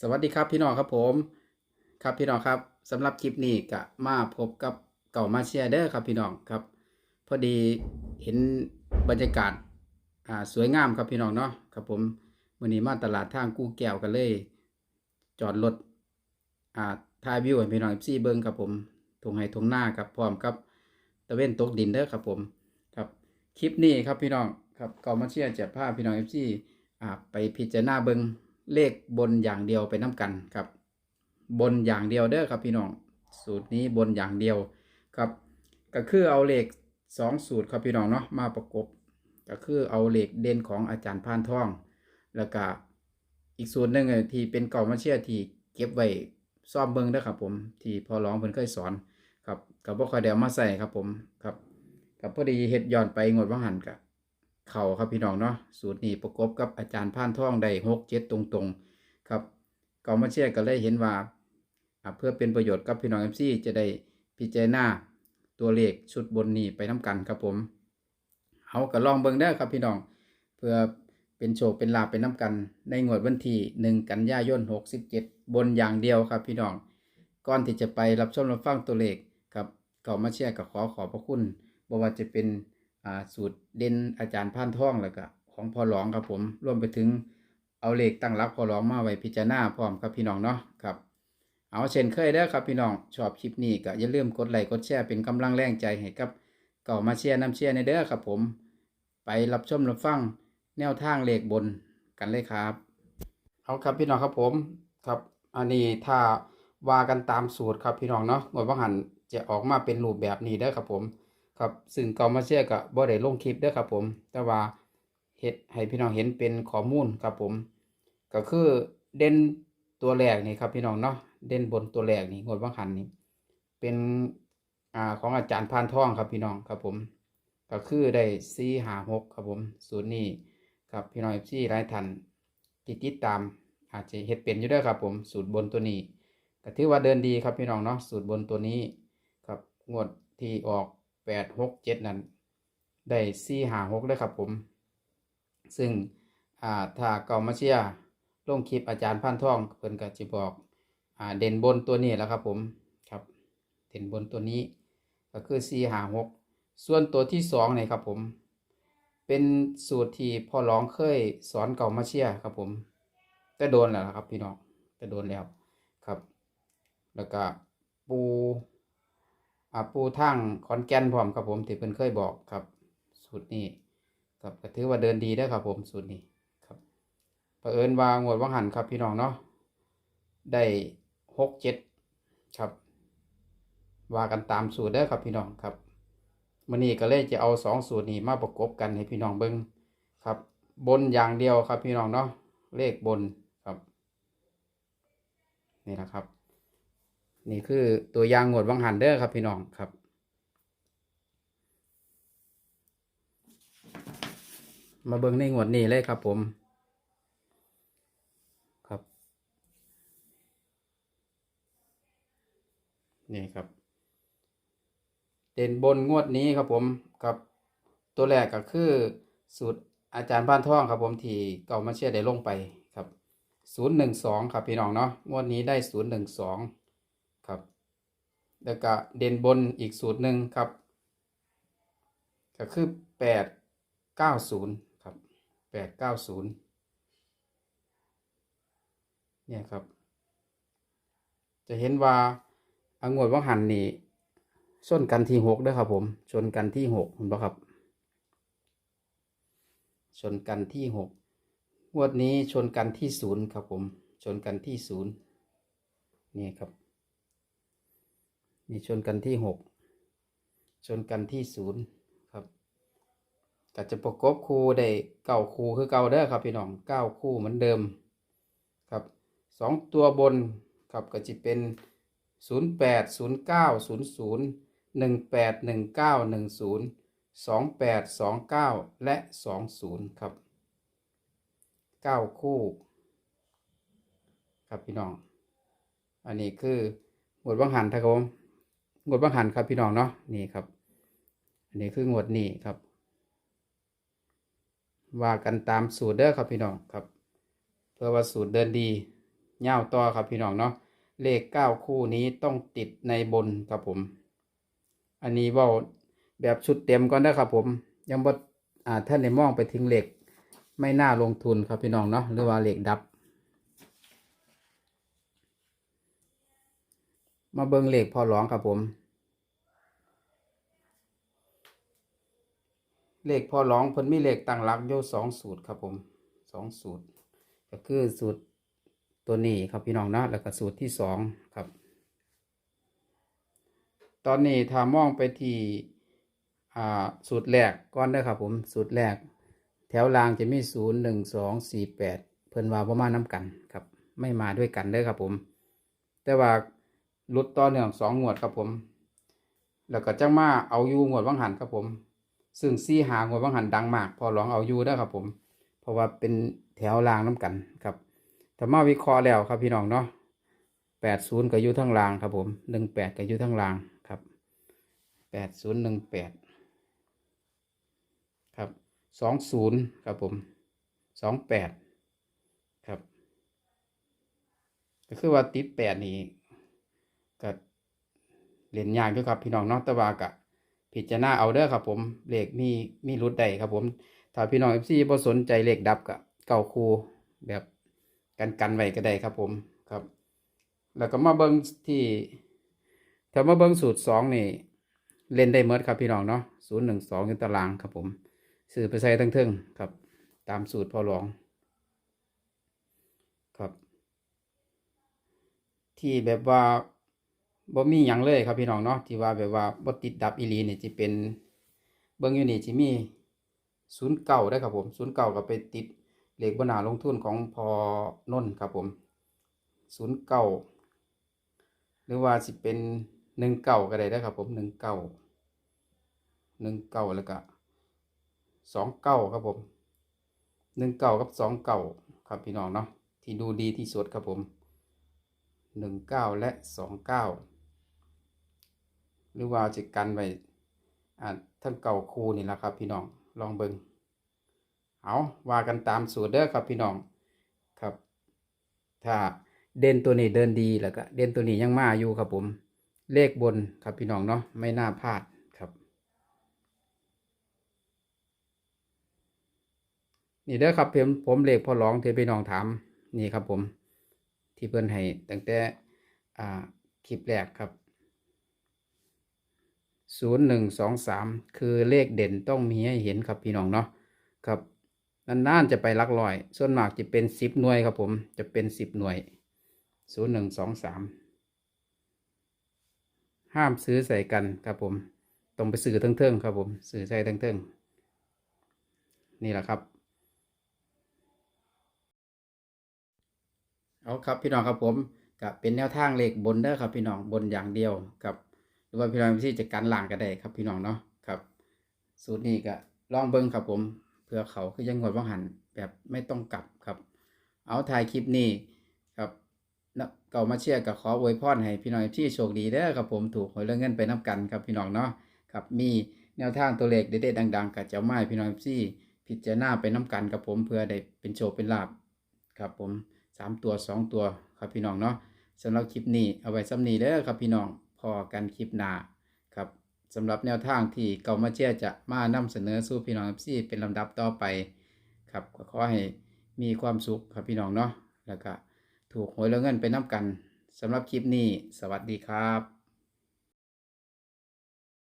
สวัสดีครับพี่น้องครับผม ครับพี่น้องครับสำหรับคลิปนี้ก็มาพบกับเก่ามาเชียร์เด้อครับพี่น้องครับ พอดีเห็นบรรยากาศอ่าสวยงามครับพี่น้องเนาะครับผมวันนี้มาตลาดทางกู้แก้วกันเลย จอดรถอ่าถ่ายวิวให้พี่น้องซีเบิ้งครับผมทงไห้ทงหน้าครับพร้อมกับตะเวนตกดินเด้อครับผมครับคลิปนี้ครับพี่น้องครับเก่ามาเชียร์จะพาพี่น้องเอฟซีอ่าไปพิจารณาเบิ้ง เลขบนอย่างเดียวไปน้กันครับ บนอย่างเดียวเด้อครับพี่น้อง สูตรนี้บนอย่างเดียวครับ ก็คือเอาเลขสองสูตรครับพี่น้องเนาะมาประกบ ก็คือเอาเลขเด่นของอาจารย์พานทอง แล้วก็อีกสูตรหนึ่งที่เป็นเก่ามาเชียร์ที่เก็บไว้ซ่อมเบิ้งเด้อครับผมที่พอร้องเพิ่นเคยสอนครับกับบ่คอยได้เอามาใส่ครับผมครับกับพอดีเฮ็ดย้อนไปงดว่างหันกับ เข่าครับพี่น้องเนาะสูตรนี้ประกบกับอาจารย์พานท่องได้หกเจ็ดตรงๆครับก่ามาเชียร์ก็เลยเห็นว่าเพื่อเป็นประโยชน์กับพี่น้องเอฟซีจะได้พิจารณาตัวเลขชุดบนนี้ไปน้กันครับผมเอาก็ลองเบิ่งได้ครับพี่น้อง เพื่อเป็นโชคเป็นลาเป็นน้กัน ในงวดวันที่หนึ่งกันยายน 67 บนอย่างเดียวครับพี่น้อง ก่อนที่จะไปรับชมรับฟังตัวเลขครับก่ามาเชียร์ก็ขอขอบพระคุณบ่ว่าจะเป็น สูตรเด่นอาจารย์พานท่องแล้วก็ของพ่อหลองครับผมรวมไปถึงเอาเลขตั้งรับพอร้องมาไว้พิจารณาพร้อมครับพี่น้องเนาะครับเอาเช่นเคยเด้อครับพี่น้องชอบคลิปนี้ก็อย่าลืมกดไลค์กดแชร์เป็นกำลังแรงใจให้กับเก่ามาเชียร์น้ำเชียร์ในเด้อครับผม ไปรับชมรับฟังแนวทางเลขบนกันเลยครับ เอาครับพี่น้องครับผมครับอันนี้ถ้าว่ากันตามสูตรครับพี่น้องเนาะหมวดว่าหันจะออกมาเป็นรูปแบบนี้เด้อครับผม ครับซึ่งเก่ามาเชียร์กับบ่ได้ลงคลิปด้อครับผม แต่ว่าเฮ็ดให้พี่น้องเห็นเป็นข้อมูลครับผม ก็คือเด่นตัวแรกนี่ครับพี่น้องเนาะเด่นบนตัวแรกนี่งวดบางหันนี่เป็นอ่าของอาจารย์พานทองครับพี่น้องครับผม ก็คือได้สี่หาหกครับผมสูตรนี้ครับพี่น้องเอฟซีหลายท่านที่ติดตามอาจจะเฮ็ดเป็นอยู่ด้วยครับผมสูตรบนตัวนี้ก็ถือว่าเดินดีครับพี่น้องเนาะสูตรบนตัวนี้ครับงวดที่ออก แปดหกเจ็ดนั้นได้สี่หาหกเลยครับผม ซึ่งอ่าถ้าเกามาเชียลงคลิปอาจารย์พันท่องเพิ่นก็จะบอกอ่าเด่นบนตัวนี้แล้วครับผมครับ เด่นบนตัวนี้ ก็คือ4 5 6ส่วนตัวที่2เนี่ยครับผม เป็นสูตรที่พ่อร้องเคยสอนเก่ามาเชียครับผมแต่โดนแล้วครับพี่น้องแต่โดนแล้วครับ แล้วก็ปู ปูทางขอนแก่นพร้อมครับผมที่เพิ่นเคยบอกครับ สูตรนี้ครับก็ถือว่าเดินดีได้ครับผมสูตรนี้ครับเผอิญว่างวดว่างหันครับพี่น้องเนาะได้หกเจ็ดครับ ว่ากันตามสูตรได้ครับพี่น้องครับมันนี้ก็เลยจะเอาสองสูตรนี้มาประกบกันให้พี่น้องเบิ้งครับ บนอย่างเดียวครับพี่น้องเนาะเลขบนครับ นี่แหละครับ นี่คือตัวยางงวดวังหันเดอร์ครับพี่น้องครับ มาเบิ้งในงวดนี้เลยครับผมครับ นี่ครับ เด่นบนงวดนี้ครับผมกับตัวแรกก็คือสูตรอาจารย์บ้านท่องครับผมที่เก่ามาเชื่อได้ลงไปครับ 012 ครับพี่น้องเนาะงวดนี้ได้ 012 แล้วก็เด่นบนอีกสูตรหนึ่งครับ ก็คือแปดเก้าศูนย์ครับแปดเก้าศูนย์เนี่ยครับ จะเห็นว่าอางวดว่างหันนี่ชนกันที่หกด้อครับผมชนกันที่หกเห็นปะครับชนกันที่หกงวดนี้ชนกันที่ศูนย์ครับผม ชนกันที่ศูนย์นี่ครับ นี่ชนกันที่หกชนกันที่ศูนย์ครับก็จะประกบคู่ได้เก้าคู่คือเก้าเด้อครับพี่น้องเก้าคู่เหมือนเดิมครับสองตัวบนครับก็จะเป็นศูนย์แปดศูนย์เก้าศูนย์ศูนย์หนึ่งแปดหนึ่งเก้าหนึ่งศูนย์สองแปดสองเก้าและสองศูนย์ครับเก้าคู่ ครับพี่น้อง อันนี้คือหมวดบังหันครับผม หมวดบังหันครับพี่น้องเนาะนี่ครับ อันนี้คืองวดนี้ครับ ว่ากันตามสูตรเด้อครับพี่น้องครับ เพื่อว่าสูตรเดินดียาวต่อครับพี่น้องเนาะเลขเก้าคู่นี้ต้องติดในบนครับผม อันนี้ว่าแบบชุดเต็มก่อนนะครับผม ยังบ่าท่านได้มองไปถึงเหล็กไม่น่าลงทุนครับพี่น้องเนาะหรือว่าเหล็กดับ มาเบิงเหล็กพอหลองครับผม เลขพอร้องเพิ่นมีเลขตั้งหลักอยู่สองสูตรครับผมสองสูตร ก็คือสูตรตัวนี้ครับพี่น้องนะแล้วก็สูตรที่สองครับ ตอนนี้ถ้ามองไปที่อ่าสูตรแรกก่อนเด้ครับผมสูตรแรก แถวรางจะมีศูนย์หนึ่งสองสี่แปดเพิ่นว่าประมาณน้ำกันครับ ไม่มาด้วยกันเด้อครับผม แต่ว่า ลดต่อเนื่องสองงวดครับผม แล้วก็จังมาเอาอยู่งวดวังหันครับผม ซึ่งซี่หางวดวังหันดังมาก พอลองเอาอยู่ได้ครับผม เพราะว่าเป็นแถวรางน้ำกันครับถ้ามาวิเคราะห์แล้วครับพี่น้องเนาะแปดศูนย์ก็อยู่ทั้งรางครับผมหนึ่งแปดก็อยู่ทั้งรางครับแปดศูนย์หนึ่งแปดครับสองศูนย์ครับผมสองแปดครับ ก็คือว่าติดแปดนี่ ก็เล่นยากด้วยครับพี่น้องเนาะแต่ว่ากะพิจารณาเอาเด้อครับผมเลขมีมีรุดใดครับผม ถ้าพี่น้องเอฟซีบ่สนใจเลขดับกะเก่าคูแบบกันกันไว้ก็ได้ครับผมครับ แล้วก็มาเบิ้งที่ถ้ามาเบิ้งสูตรสองนี่เล่นได้เมดครับพี่น้องเนาะศูนย์หนึ่งสองยู่ตารางครับผมสื่อไปใส่ทั้งเทิงครับ ตามสูตรพอหลอง ครับ ที่แบบว่า บ่มีหยังเลยครับพี่น้องเนาะที่ว่าแบบว่าบ่ติดดับอีหลีนี่จะเป็นเบิ่งอยู่นี่สิมีศูนย์เก่าได้ครับผมศูนย์เก่าก็ไปติดเหลขบนาลงทุนของพอนนท์ครับผมศูนย์เก่าหรือว่าสิเป็นหนึ่งเก่าก็ได้ได้ครับผมหนึ่งเก่าหนึ่งเก่าแล้วก็สองเก่าครับผมหนึ่งเก่ากับสองเก่าครับพี่น้องเนาะที่ดูดีที่สุดครับผมหนึ่งเก้าและสองเก้า หรือว่าจะกันไว้อ่าทั้งเก่าคูนี่แหละครับ พี่น้องลองเบิงเอาว่ากันตามสูตรเด้อครับพี่น้องครับ ถ้าเด่นตัวนี้เดินดีแล้วก็เด่นตัวนี้ยังมาอยู่ครับผม เลขบนครับพี่น้องเนาะไม่น่าพลาดครับ นี่เด้อครับผมผมเลขพอร้องเทพี่น้องถามนี่ครับผม ที่เพื่อนให้ตั้งแต่อ่าคลิปแรกครับ ศูนย์หนึ่งสองสามคือเลขเด่นต้องมีให้เห็นครับพี่น้องเนาะครับนานๆจะไปลักร้อย ส่วนมากจะเป็นสิบหน่วยครับผมจะเป็นสิบหน่วยศูนย์หนึ่งสองสามห้ามซื้อใส่กันครับผมต้องไปซื้อทั้งเทิงๆครับผมซื้อใส่ทั้งเทิงๆนี่แหละครับ เอาครับพี่น้องครับผมกับเป็นแนวทางเลขบนเด้อครับพี่น้องบนอย่างเดียวครับ รือว่าพี่น้องที่จะกันล่างก็ได้ครับพี่น้องเนาะครับ สูตรนี้ก็ลองเบิ้งครับผมเพื่อเขาคือยังงดว่างหันแบบไม่ต้องกลับครับ เอาถ่ายคลิปนี้ครับเก่ามาเชียร์กับขออวยพรให้พี่น้องที่โชคดีเด้อครับผมถูกหวยเรื่องเงินไปนับกันครับพี่น้องเนาะครับมีแนวทางตัวเลขเด็ดๆดัง ๆกับเจ้าไม้พี่น้องที่พิจารณาไปน้กันกับผมเพื่อได้เป็นโชคเป็นลาบครับผมสามตัวสองตัวครับพี่น้องเนาะสำหรับคลิปนี้เอาไว้ซ้ำนี้เด้อครับพี่น้อง อกันคลิปหน้าครับสำหรับแนวทางที่เกามาเชียจะมานำเสนอสู่พี่น้องซี่เป็นลำดับต่อไปครับขอให้มีความสุขครับพี่น้องเนาะแล้วก็ถูกหวยแล้วเงินไปน้ำกันสำหรับคลิปนี้ สวัสดีครับ